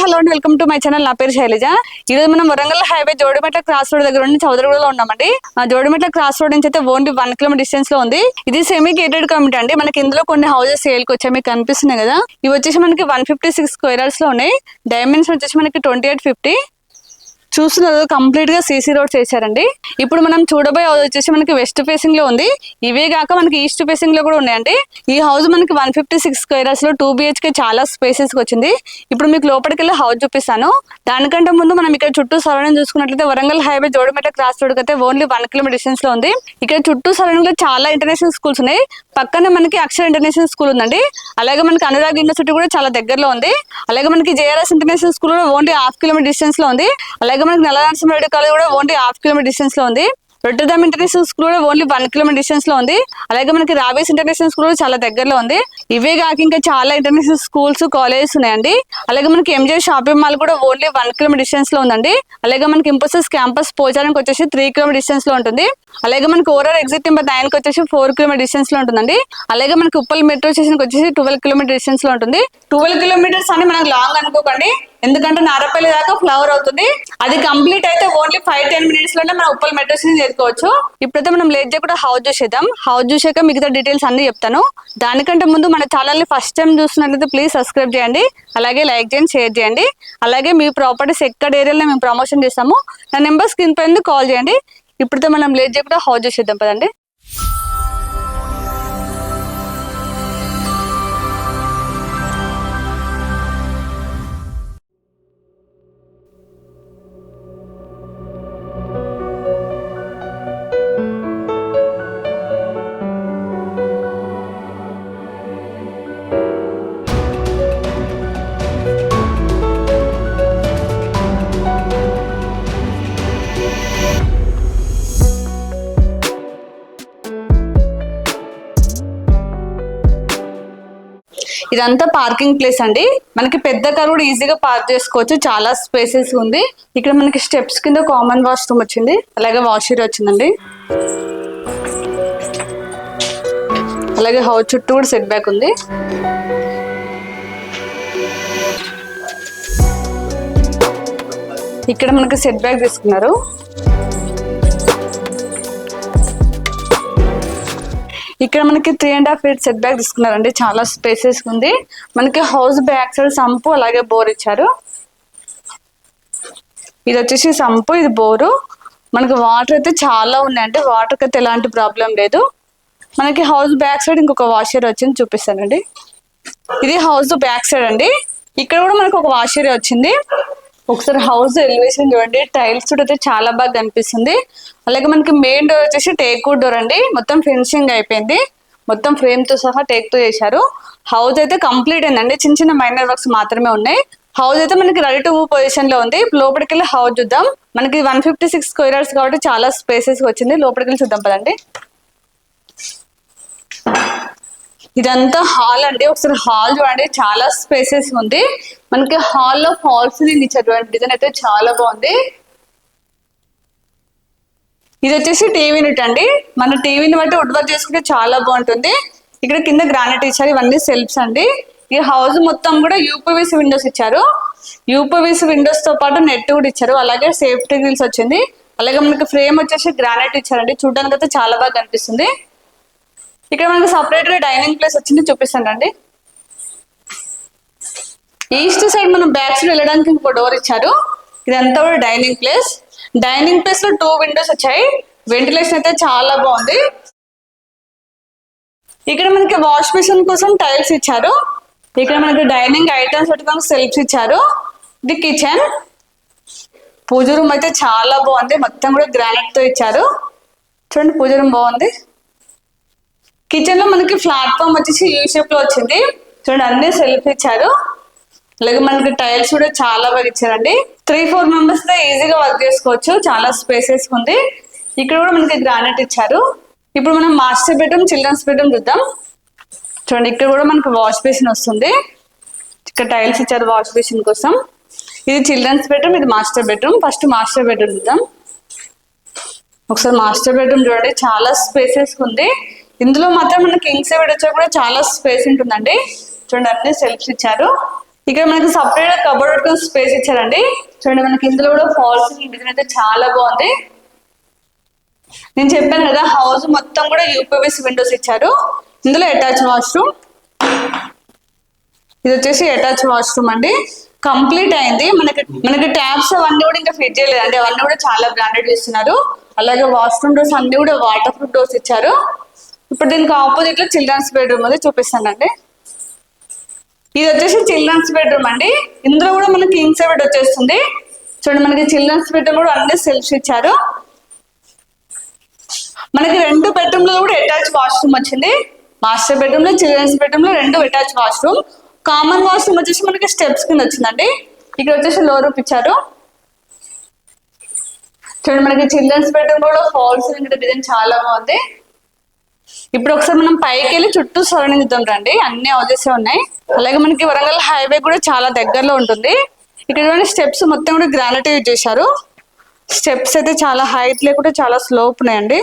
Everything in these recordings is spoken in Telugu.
హలో అండి వెల్కమ్ టు మై ఛానల్. నా పేరు శైలజ. ఈ రోజు మనం Warangal highway Jodimetla cross road దగ్గర ఉండి చౌదరిగూడలో ఉన్నామండి. జోడిమెట్ల క్రాస్ రోడ్ నుంచి అయితే ఓన్లీ వన్ కిలోమీటర్ డిస్టెన్స్లో ఉంది. ఇది సెమీ గేటెడ్ కమిటీ అండి. మనకి ఇందులో కొన్ని హౌసెస్ సేల్కి వచ్చాయి మీకు కనిపిస్తున్నాయి కదా. ఇవి వచ్చేసి మనకి వన్ ఫిఫ్టీ సిక్స్ స్క్వేర్స్లో ఉన్నాయి. డైమెన్షన్ వచ్చేసి మనకి ట్వంటీ ఎయిట్ ఫిఫ్టీ. చూస్తున్నారు కంప్లీట్గా సీసీ రోడ్స్ వేసారండి ఇప్పుడు మనం చూడబోయే హౌస్ వచ్చేసి మనకి వెస్ట్ ఫేసింగ్లో ఉంది. ఇవే కాక మనకి ఈస్ట్ ఫేసింగ్లో కూడా ఉన్నాయండి. ఈ హౌస్ మనకి వన్ ఫిఫ్టీ సిక్స్ స్క్వేర్స్లో టూ బిహెచ్కే చాలా స్పేసెస్ వచ్చింది. ఇప్పుడు మీకు లోపలికి వెళ్ళి హౌస్ చూపిస్తాను. దానికంటే ముందు మనం ఇక్కడ చుట్టూ సరౌండింగ్ చూసుకున్నట్లయితే Warangal highway Jodimetla cross road అయితే ఓన్లీ వన్ కిలోమీటర్ డిస్టెన్స్లో ఉంది. ఇక్కడ చుట్టూ సరౌండింగ్లో చాలా ఇంటర్నేషనల్ స్కూల్స్ ఉన్నాయి. పక్కనే మనకి అక్షర ఇంటర్నేషనల్ స్కూల్ ఉందండి. అలాగే మనకి అనురాగ్ యూనివర్సిటీ కూడా చాలా దగ్గరలో ఉంది. అలాగే మనకి జేఆర్ఎస్ ఇంటర్నేషనల్ స్కూల్ కూడా ఓన్లీ హాఫ్ కిలోమీటర్ డిస్టెన్స్లో ఉంది. అలాగే మనకి నల్లనరసింహారెడ్డి కాలేజ్ కూడా ఓన్లీ హాఫ్ కిలోమీటర్ డిస్టెన్స్లో ఉంది. రొట్టెదాం ఇంటర్నేషనల్ స్కూల్ కూడా ఓన్లీ వన్ కిలోమీటర్ డిస్టెన్స్లో ఉంది. అలాగే మనకి రాబేస్ ఇంటర్నేషనల్ స్కూల్ కూడా చాలా దగ్గరలో ఉంది. ఇవే కాక ఇంకా చాలా ఇంటర్నేషనల్ స్కూల్స్ కాలేజెస్ ఉన్నాయండి. అలాగే మనకి ఎంజే షాపింగ్ మాల్ కూడా ఓన్లీ వన్ కిలోమీటర్ డిస్టెన్స్లో ఉందండి. అలాగే మనకి ఇంపోసిస్ క్యాంపస్ పోచారానికి వచ్చేసి త్రీ కిలోమీటర్ డిస్టెన్స్లో ఉంటుంది. అలాగే మనకి ఓరర్ ఎగ్జిట్ నెంబర్ నైన్కి వచ్చేసి ఫోర్ కిలోమీటర్ డిస్టెన్స్లో ఉంటుందండి. అలాగే మనకి ఉప్పల్ మెట్రో స్టేషన్కి వచ్చేసి ట్వెల్వ్ కిలోమీటర్ డిస్టెన్స్లో ఉంటుంది. ట్వెల్వ్ కిలోమీటర్స్ అని మనకు లాంగ్ అనుకోకండి. ఎందుకంటే నారపల్లి దాకా ఫ్లవర్ అవుతుంది. అది కంప్లీట్ అయితే ఓన్లీ ఫైవ్ టెన్ మినిట్స్లోనే మనం ఉప్పల్ మెట్రో స్టేషన్ చేరుకోవచ్చు. ఇప్పుడైతే మనం లేట్ చేయకుండా హౌస్ చూసేద్దాం. హౌస్ చూసాక మిగతా డీటెయిల్స్ అన్ని చెప్తాను. దానికంటే ముందు మన ఛానల్ని ఫస్ట్ టైం చూస్తున్నట్లయితే ప్లీజ్ సబ్స్క్రైబ్ చేయండి. అలాగే లైక్ చేయండి షేర్ చేయండి. అలాగే మీ ప్రాపర్టీస్ ఎక్కడ ఏరియాలో మేము ప్రమోషన్ చేస్తాము నా నెంబర్ స్క్రీన్ పైన కాల్ చేయండి. ఇప్పుడైతే మనం లేట్ చేయకుండా హౌస్ చూసేద్దాం పదండి. ఇదంతా పార్కింగ్ ప్లేస్ అండి. మనకి పెద్ద కార్ కూడా ఈజీగా పార్క్ చేసుకోవచ్చు. చాలా స్పేసెస్ ఉంది. ఇక్కడ మనకి స్టెప్స్ కింద కామన్ వాష్రూమ్ వచ్చింది. అలాగే వాషర్ వచ్చిందండి. అలాగే హౌస్ చుట్టూ కూడా సెట్ బ్యాక్ ఉంది. ఇక్కడ మనకి సెట్ బ్యాక్ తీసుకున్నారు. ఇక్కడ మనకి three and half feet set back తీసుకున్నారండి. చాలా స్పేసెస్ ఉంది. మనకి హౌస్ బ్యాక్ సైడ్ సంపు అలాగే బోర్ ఇచ్చారు. ఇది వచ్చేసి సంపు ఇది బోరు మనకి వాటర్ అయితే చాలా ఉన్నాయండి వాటర్కి అయితే ఎలాంటి ప్రాబ్లం లేదు. మనకి హౌస్ బ్యాక్ సైడ్ ఇంకొక వాషర్ వచ్చింది చూపిస్తానండి. ఇది హౌస్ బ్యాక్ సైడ్ అండి. ఇక్కడ కూడా మనకు ఒక వాషర్ వచ్చింది. ఒకసారి హౌస్ ఎలివేషన్ చూడండి. టైల్స్ కూడా అయితే చాలా బాగా కనిపిస్తుంది. అలాగే మనకి మెయిన్ డోర్ వచ్చేసి టేక్ వుడ్ డోర్ అండి. మొత్తం ఫినిషింగ్ అయిపోయింది. మొత్తం ఫ్రేమ్తో సహా టేక్తో చేశారు. హౌస్ అయితే కంప్లీట్ అయిందండి. చిన్న చిన్న మైనర్ వర్క్స్ మాత్రమే ఉన్నాయి. హౌస్ అయితే మనకి రెడీ టు మూవ్ పొజిషన్లో ఉంది. లోపలికి వెళ్ళి హౌస్ చూద్దాం. మనకి వన్ ఫిఫ్టీ సిక్స్ స్క్వేర్ కాబట్టి చాలా స్పేసెస్ వచ్చింది. లోపలికి వెళ్ళి చూద్దాం పదండి. ఇదంతా హాల్ అండి. ఒకసారి హాల్ చూడండి. చాలా స్పేసెస్ ఉంది. మనకి హాల్లో హాల్స్ ఇచ్చారు డిజైన్ అయితే చాలా బాగుంది. ఇది వచ్చేసి టీవీ యూనిట్ అండి. మన టీవీని బట్టి వుడ్ వర్క్ చేసుకుంటే చాలా బాగుంటుంది. ఇక్కడ కింద గ్రానైట్ ఇచ్చారు. ఇవన్నీ సెల్ఫ్స్ అండి. ఈ హౌస్ మొత్తం కూడా యూపీవీసీ విండోస్ ఇచ్చారు. యూపీవీసీ విండోస్తో పాటు నెట్ కూడా ఇచ్చారు. అలాగే సేఫ్టీ గ్రిల్స్ వచ్చింది. అలాగే మనకి ఫ్రేమ్ వచ్చేసి గ్రానైట్ ఇచ్చారండి. చూడడానికి అయితే చాలా బాగా కనిపిస్తుంది. ఇక్కడ మనకి సపరేట్గా డైనింగ్ ప్లేస్ వచ్చింది చూపిస్తానండి. ఈస్ట్ సైడ్ మనం బ్యాక్ సైడ్ వెళ్ళడానికి ఇంకో డోర్ ఇచ్చారు. ఇదంతా కూడా డైనింగ్ ప్లేస్ డైనింగ్ ప్లేస్లో టూ విండోస్ వచ్చాయి. వెంటిలేషన్ అయితే చాలా బాగుంది. ఇక్కడ మనకి వాష్ మిషన్ కోసం టైల్స్ ఇచ్చారు. ఇక్కడ మనకి డైనింగ్ ఐటమ్స్ పెట్టుకోవడానికి సెల్ఫ్స్ ఇచ్చారు. ఇది కిచెన్ పూజ రూమ్ అయితే చాలా బాగుంది. మొత్తం కూడా గ్రానైట్తో ఇచ్చారు. చూడండి పూజ రూమ్ బాగుంది. కిచెన్లో మనకి ప్లాట్ఫామ్ వచ్చేసి యూ షేప్లో వచ్చింది. చూడండి అన్ని సెల్ఫ్ ఇచ్చారు. అలాగే మనకి టైల్స్ కూడా చాలా బాగా ఇచ్చారండి. త్రీ ఫోర్ మెంబర్స్తో ఈజీగా వర్క్ చేసుకోవచ్చు. చాలా స్పేసెస్ ఉంది. ఇక్కడ కూడా మనకి గ్రానైట్ ఇచ్చారు. ఇప్పుడు మనం మాస్టర్ బెడ్రూమ్ చిల్డ్రన్స్ బెడ్రూమ్ చూద్దాం. చూడండి ఇక్కడ కూడా మనకి వాష్ బేసిన్ వస్తుంది. ఇక్కడ టైల్స్ ఇచ్చారు వాష్ బేసిన్ కోసం. ఇది చిల్డ్రన్స్ బెడ్రూమ్ ఇది master bedroom first master bedroom చూద్దాం. ఒకసారి మాస్టర్ బెడ్రూమ్ చూడండి చాలా స్పేసెస్ ఉంది. ఇందులో మాత్రం మనకి కింగ్ సైడ్ వచ్చా కూడా చాలా స్పేస్ ఉంటుందండి. చూడండి అన్ని సెల్ఫ్స్ ఇచ్చారు. ఇక్కడ మనకి సపరేట్ కబోర్డ్ స్పేస్ ఇచ్చారండి. చూడండి మనకి ఇందులో కూడా ఫాల్స్ డిజైన్ అయితే చాలా బాగుంది. నేను చెప్పాను కదా హౌస్ మొత్తం కూడా యూపీఎస్ విండోస్ ఇచ్చారు. ఇందులో అటాచ్ వాష్రూమ్ ఇది వచ్చేసి అటాచ్ వాష్రూమ్ అండి. కంప్లీట్ అయింది. మనకి మనకి ట్యాప్స్ అవన్నీ కూడా ఇంకా ఫిట్ చేయలేదు అంటే అవన్నీ కూడా చాలా బ్రాండెడ్ ఇస్తున్నారు. అలాగే వాష్రూమ్ డోర్స్ అన్ని కూడా వాటర్ ప్రూఫ్ డోర్స్ ఇచ్చారు. ఇప్పుడు దీనికి ఆపోజిట్లో చిల్డ్రన్స్ బెడ్రూమ్ అది చూపిస్తానండి. ఇది వచ్చేసి చిల్డ్రన్స్ బెడ్రూమ్ అండి. ఇందులో కూడా మనకి కింగ్ బెడ్ వచ్చేస్తుంది. చూడండి మనకి చిల్డ్రన్స్ బెడ్రూమ్ కూడా అన్ని సెల్ఫ్ ఇచ్చారు. మనకి రెండు బెడ్రూమ్లో కూడా అటాచ్ వాష్రూమ్ వచ్చింది. మాస్టర్ బెడ్రూమ్లో చిల్డ్రన్స్ బెడ్రూమ్లో రెండు అటాచ్ వాష్రూమ్ కామన్ వాష్రూమ్ వచ్చేసి మనకి స్టెప్స్ కింద వచ్చిందండి. ఇక్కడ వచ్చేసి లో రూప్ ఇచ్చారు. చూడండి మనకి చిల్డ్రన్స్ బెడ్రూమ్ కూడా ఫాల్స్ డిజైన్ చాలా బాగుంది. ఇప్పుడు ఒకసారి మనం పైకి వెళ్ళి చుట్టూ సరౌండింగ్ రండి. అన్ని హౌజెస్ ఉన్నాయి. అలాగే మనకి వరంగల్ హైవే కూడా చాలా దగ్గరలో ఉంటుంది. ఇక్కడ స్టెప్స్ మొత్తం కూడా గ్రానైట్ యూజ్ చేశారు. స్టెప్స్ అయితే చాలా హైట్ లేకుండా చాలా స్లోప్ ఉన్నాయండి.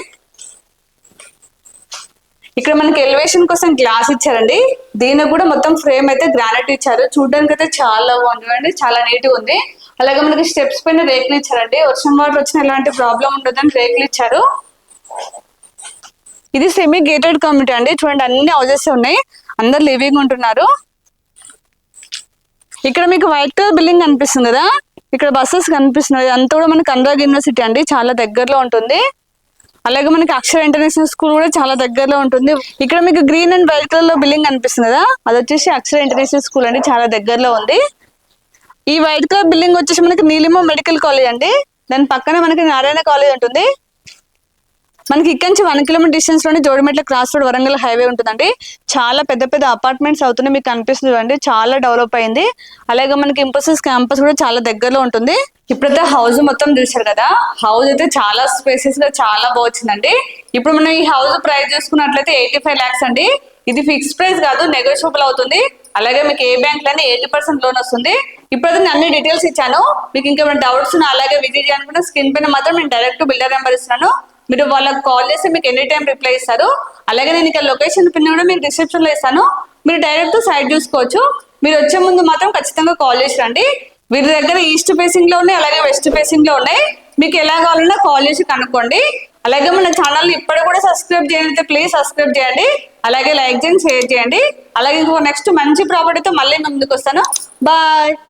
ఇక్కడ మనకి ఎలివేషన్ కోసం గ్లాస్ ఇచ్చారండి. దీనికి కూడా మొత్తం ఫ్రేమ్ అయితే గ్రానైట్ ఇచ్చారు. చూడడానికి అయితే చాలా బాగుంది అండి చాలా నీట్గా ఉంది. అలాగే మనకి స్టెప్స్ పైన రేకులు ఇచ్చారండి. వర్షం వాటర్ వచ్చిన ఎలాంటి ప్రాబ్లం ఉండదని రేకులు ఇచ్చారు. ఇది సెమీ గేటెడ్ కమ్యూనిటీ అండి. చూడండి అన్ని హౌజెస్ ఉన్నాయి. అందరు లివింగ్ ఉంటున్నారు. ఇక్కడ మీకు వైట్ కలర్ బిల్డింగ్ కనిపిస్తుంది కదా? ఇక్కడ బస్సెస్ కనిపిస్తున్నాయి. అంతా కూడా మనకి అనురాగ్ యూనివర్సిటీ అండి. చాలా దగ్గరలో ఉంటుంది. అలాగే మనకి అక్షర ఇంటర్నేషనల్ స్కూల్ కూడా చాలా దగ్గరలో ఉంటుంది. ఇక్కడ మీకు గ్రీన్ అండ్ వైట్ కలర్లో బిల్డింగ్ కనిపిస్తుంది కదా? అది వచ్చేసి అక్షర ఇంటర్నేషనల్ స్కూల్ అండి. చాలా దగ్గరలో ఉంది. ఈ వైట్ కలర్ బిల్డింగ్ వచ్చేసి మనకి నీలిమ మెడికల్ కాలేజ్ అండి. దాని పక్కన మనకి నారాయణ కాలేజ్ ఉంటుంది. మనకి ఇక్కడ నుంచి one kilometre డిస్టెన్స్లోనే Jodimetla cross road Warangal highway ఉంటుందండి. చాలా పెద్ద పెద్ద అపార్ట్మెంట్స్ అవుతున్నాయి మీకు కనిపిస్తుంది చూడండి. చాలా డెవలప్ అయింది. అలాగే మనకి ఇంపోసిస్ క్యాంపస్ కూడా చాలా దగ్గరలో ఉంటుంది. ఇప్పుడైతే హౌస్ మొత్తం చూసారు కదా? హౌస్ అయితే చాలా స్పేసెస్గా చాలా బాగుందండి ఇప్పుడు మనం ఈ హౌస్ ప్రైస్ చూసుకున్నట్లయితే ఎయిటీ ఫైవ్ లాక్స్ అండి. ఇది ఫిక్స్ ప్రైస్ కాదు నెగోషియబుల్ అవుతుంది. అలాగే మీకు ఏ బ్యాంక్లోనే ఎయిటీ పర్సెంట్ లోన్ వస్తుంది. ఇప్పుడైతే నేను అన్ని డీటెయిల్స్ ఇచ్చాను. మీకు ఇంకేమైనా డౌట్స్ ఉన్నా అలాగే విజిట్ చేయాలనుకుంటే స్క్రీన్ పైన మాత్రం నేను డైరెక్ట్ బిల్డర్ నెంబర్ ఇస్తున్నాను. మీరు వాళ్ళకి కాల్ చేస్తే మీకు ఎనీ టైం రిప్లై ఇస్తారు. అలాగే నేను ఇక్కడ లొకేషన్ పిన్ కూడా మీకు డిస్క్రిప్షన్లో ఇస్తాను. మీరు డైరెక్ట్ సైడ్ చూసుకోవచ్చు. మీరు వచ్చే ముందు మాత్రం ఖచ్చితంగా కాల్ చేసి రండి వీరి దగ్గర ఈస్ట్ ఫేసింగ్లో ఉన్నాయి అలాగే వెస్ట్ ఫేసింగ్లో ఉన్నాయి. మీకు ఎలా కావాలన్నా కాల్ చేసి కనుక్కోండి. అలాగే మన ఛానల్ ఇప్పటి కూడా సబ్స్క్రైబ్ చేయండి. ప్లీజ్ సబ్స్క్రైబ్ చేయండి. అలాగే లైక్ చేయండి షేర్ చేయండి. అలాగే ఇంకో నెక్స్ట్ మంచి ప్రాపర్టీతో మళ్ళీ ముందుకు వస్తాను. బాయ్